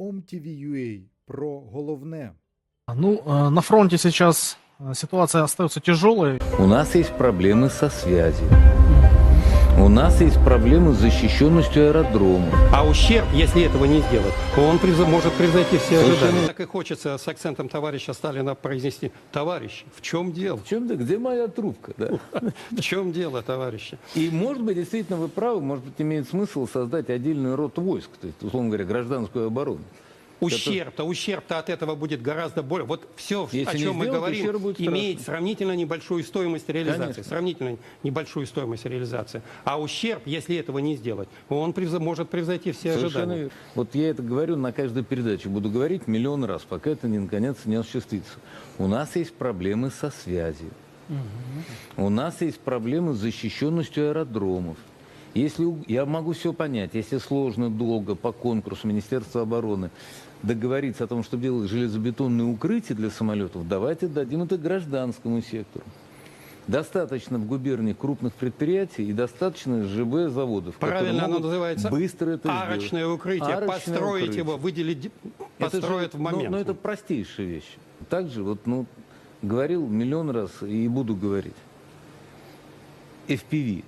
OMTV.ua про головне. Ну, э, на фронте сейчас э, ситуация остается тяжелой. У нас есть проблемы со связью. У нас есть проблемы с защищенностью аэродрома. А ущерб, если этого не сделать, он превз- может превзойти все Совершенно ожидания. Так и хочется с акцентом товарища Сталина произнести. Товарищи, в чем дело? В чем-то, где моя трубка, да? В чем дело, товарищи? И, может быть, действительно вы правы, может быть, имеет смысл создать отдельный род войск, то есть, условно говоря, гражданскую оборону. Ущерб-то, ущерб-то от этого будет гораздо больше. Вот все, Если о чем мы сделать, говорим, имеет сравнительно небольшую стоимость реализации. Конечно. Сравнительно небольшую стоимость реализации. А ущерб, если этого не сделать, он превз- может превзойти все Совершенно ожидания. верно. Вот я это говорю на каждой передаче, буду говорить миллион раз, пока это не, наконец не осуществится. У нас есть проблемы со связью. У нас есть проблемы с защищенностью аэродромов. Если я могу все понять, если сложно, долго по конкурсу Министерства обороны договориться о том, что делать железобетонные укрытия для самолетов, давайте дадим это гражданскому сектору. Достаточно в губернии крупных предприятий и достаточно ЖБ заводов. Правильно оно называется быстро это сделать. арочное укрытие. Арочное построить укрытие. его, выделить, построят в ну, момент. Ну, это простейшая вещь. Также вот, ну, говорил миллион раз и буду говорить. FPV.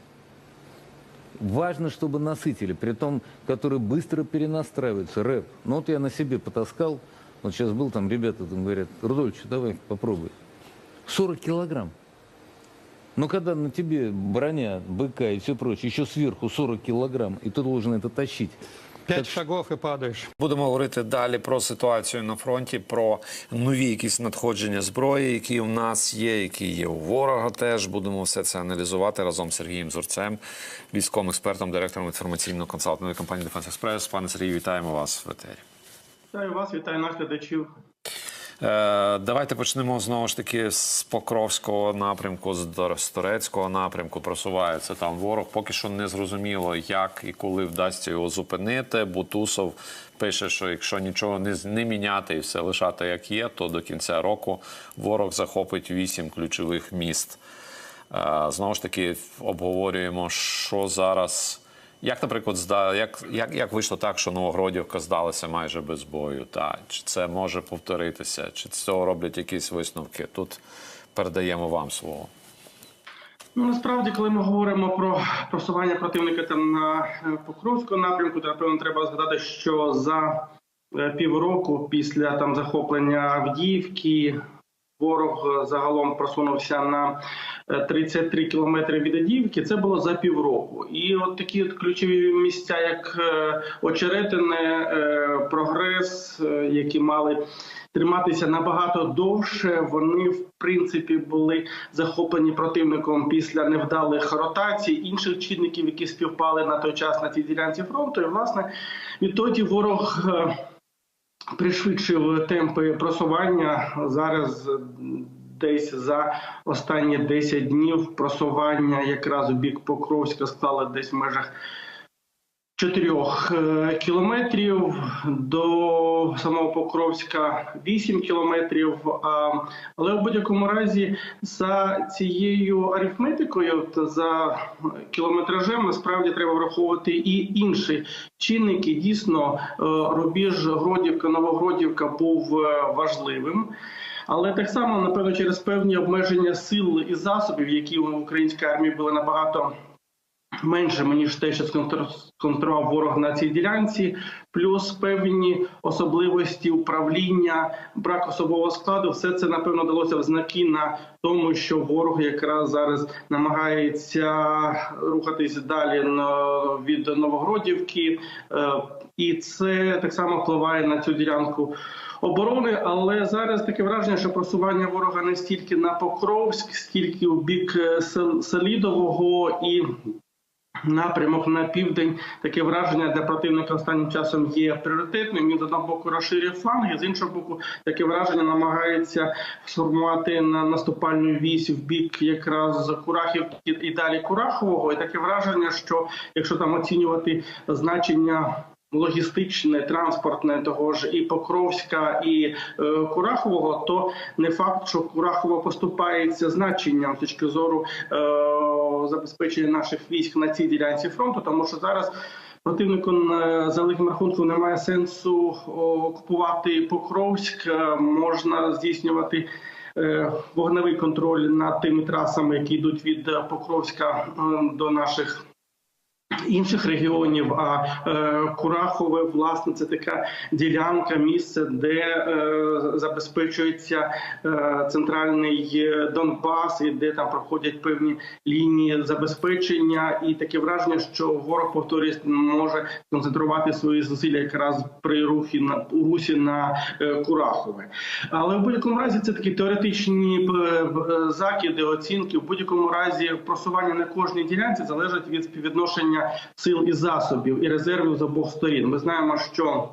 Важно, чтобы насытили, при том, который быстро перенастраивается, рэп. Ну вот я на себе потаскал, вот сейчас был там, ребята там говорят, Рудольевич, давай попробуй. 40 килограмм. Но когда на тебе броня, БК и все прочее, еще сверху 40 килограмм, и ты должен это тащить. Пять шагов і падаєш. Будемо говорити далі про ситуацію на фронті, про нові якісь надходження зброї, які у нас є, які є у ворога. Теж будемо все це аналізувати разом з Сергієм Зурцем, військовим експертом, директором інформаційно-консалтингової компанії Дефенс Експрес. Пане Сергію, вітаємо вас в етері. Вітаю вас, вітаю наших глядачів. Е, давайте почнемо знову ж таки з Покровського напрямку, з Торецького напрямку. Просувається там ворог. Поки що не зрозуміло, як і коли вдасться його зупинити. Бутусов пише, що якщо нічого не, не міняти і все лишати як є, то до кінця року ворог захопить вісім ключових міст. Е, Знову ж таки, обговорюємо, що зараз. Як, наприклад, зда... як, як, як вийшло так, що Новогродівка здалася майже без бою? Та? Чи це може повторитися? Чи з цього роблять якісь висновки? Тут передаємо вам слово. Ну насправді, коли ми говоримо про просування противника там на е, Покровському напрямку, то напевно треба згадати, що за е, півроку після там захоплення Авдіївки ворог е, загалом просунувся на е, 33 кілометри від Авдіївки. Це було за півроку. І от такі от ключові місця, як е, Очеретине, е, Прогрес, е, які мали триматися набагато довше. Вони в принципі були захоплені противником після невдалих ротацій інших чинників, які співпали на той час на цій ділянці фронту. І власне відтоді ворог. Пришвидшив темпи просування зараз. Десь за останні 10 днів просування якраз у бік Покровська склали десь в межах 4 кілометрів до самого Покровська 8 кілометрів. Але в будь-якому разі за цією арифметикою, от за кілометражем, насправді треба враховувати і інші чинники. Дійсно, е, рубіж Гродівка, Новогродівка був е, важливим. Але так само, напевно, через певні обмеження сил і засобів, які у українській армії були набагато меншими, ніж те, що сконтролював ворог на цій ділянці, плюс певні особливості управління, брак особового складу, все це напевно далося в знаки на тому, що ворог якраз зараз намагається рухатись далі від Новогродівки, Е, і це так само впливає на цю ділянку. Оборони, але зараз таке враження, що просування ворога не стільки на Покровськ, скільки у бік е, Селідового і напрямок на південь. Таке враження для противника останнім часом є пріоритетним. Він з одного боку розширює фланги, з іншого боку, таке враження намагається сформувати на наступальну вісь в бік якраз Курахівки і далі Курахового. І таке враження, що якщо там оцінювати значення. Логістичне, транспортне того ж і Покровська, і е, Курахового, то не факт, що Курахово поступається значенням з точки зору е, забезпечення наших військ на цій ділянці фронту, тому що зараз противнику е, за великим рахунком немає сенсу окупувати Покровськ. Е, Можна здійснювати е, вогневий контроль над тими трасами, які йдуть від Покровська до наших. Інших регіонів, а е, Курахове, власне, це така ділянка, місце, де е, забезпечується е, центральний е, Донбас, і де там проходять певні лінії забезпечення, і таке враження, що ворог повторюсь може концентрувати свої зусилля якраз при рухі на у русі на е, Курахове. Але в будь-якому разі це такі теоретичні е, е, закиди, оцінки. В будь-якому разі просування на кожній ділянці залежить від співвідношення сил і засобів і резервів з обох сторін. Ми знаємо, що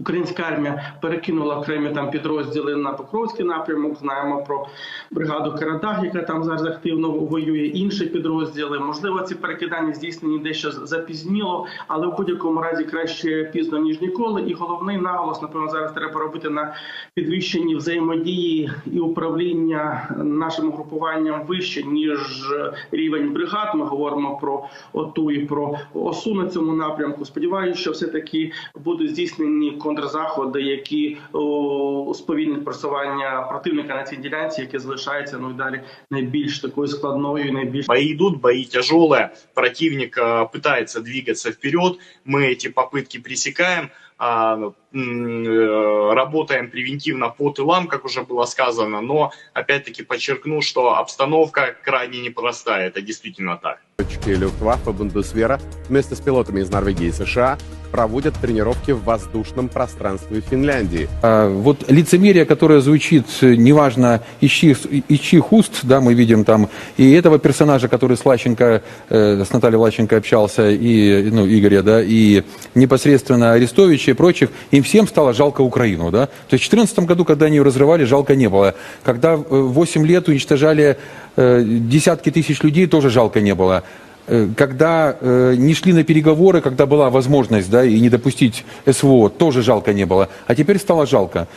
Українська армія перекинула окремі там підрозділи на Покровський напрямок. Знаємо про бригаду Карадах, яка там зараз активно воює. Інші підрозділи. Можливо, ці перекидання здійснені дещо запізніло, але в будь-якому разі краще пізно ніж ніколи. І головний наголос, напевно, зараз треба робити на підвищенні взаємодії і управління нашим групуванням вище ніж рівень бригад. Ми говоримо про ОТУ і про ОСУ на цьому напрямку. Сподіваюся, що все таки будуть здійснені контрзаходи, які о, сповільнять просування противника на цій ділянці, яке залишається ну і далі найбільш такою складною, і найбільш Бои идут, бои тяжелые, противник э, пытается двигаться вперед, мы эти попытки пресекаем, а, м, э, работаем превентивно по тылам, как уже было сказано, но опять-таки подчеркну, что обстановка крайне непростая, это действительно так. Летчики Люфтваффе Бундесвера вместе с пилотами из Норвегии и США проводят тренировки в воздушном пространстве Финляндии. А, Вот лицемерие, которое звучит, э, неважно из чьих, из чьих уст, да, мы видим там, и этого персонажа, который с Лащенко, э, с Натальей Лащенко общался, и, ну, Игоря, да, и непосредственно Арестовича и прочих, им всем стало жалко Украину, да. То есть в 2014 году, когда они ее разрывали, жалко не было. Когда э, 8 лет уничтожали э, десятки тысяч людей, тоже жалко не было. Э, Когда э, не шли на переговоры, когда была возможность, да, и не допустить СВО, тоже жалко не было. А теперь стало жалко.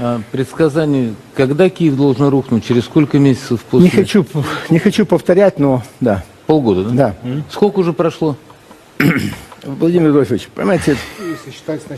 А предсказание, когда Киев должен рухнуть, через сколько месяцев после? Не хочу, не хочу повторять, но да, Полгода, да? да. Сколько уже прошло? Владимир Рудольфович, понимаете,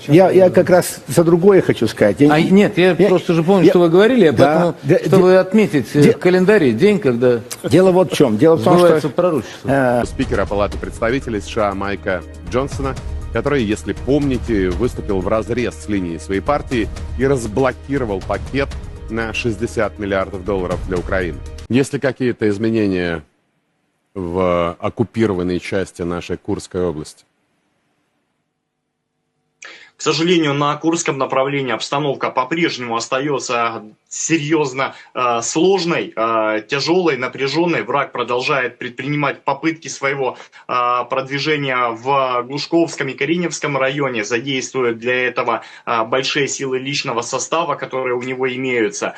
я, я как раз за другое хочу сказать. Я А, не- нет, я, Я- просто же помню, я- что вы говорили, а Да, поэтому, да, чтобы де- отметить э, де- в календаре день, когда Дело вот в чем. Дело в том, что пророчество. э, Спикера Палаты представителей США Майка Джонсона, который, если помните, выступил в разрез с линией своей партии и разблокировал пакет на 60 миллиардов долларов для Украины. Есть ли какие-то изменения в оккупированной части нашей Курской области? К сожалению, на Курском направлении обстановка по-прежнему остается серьезно э, сложной, э, тяжелой, напряженной. Враг продолжает предпринимать попытки своего э, продвижения в Глушковском и Кориневском районе, задействует для этого э, большие силы личного состава, которые у него имеются.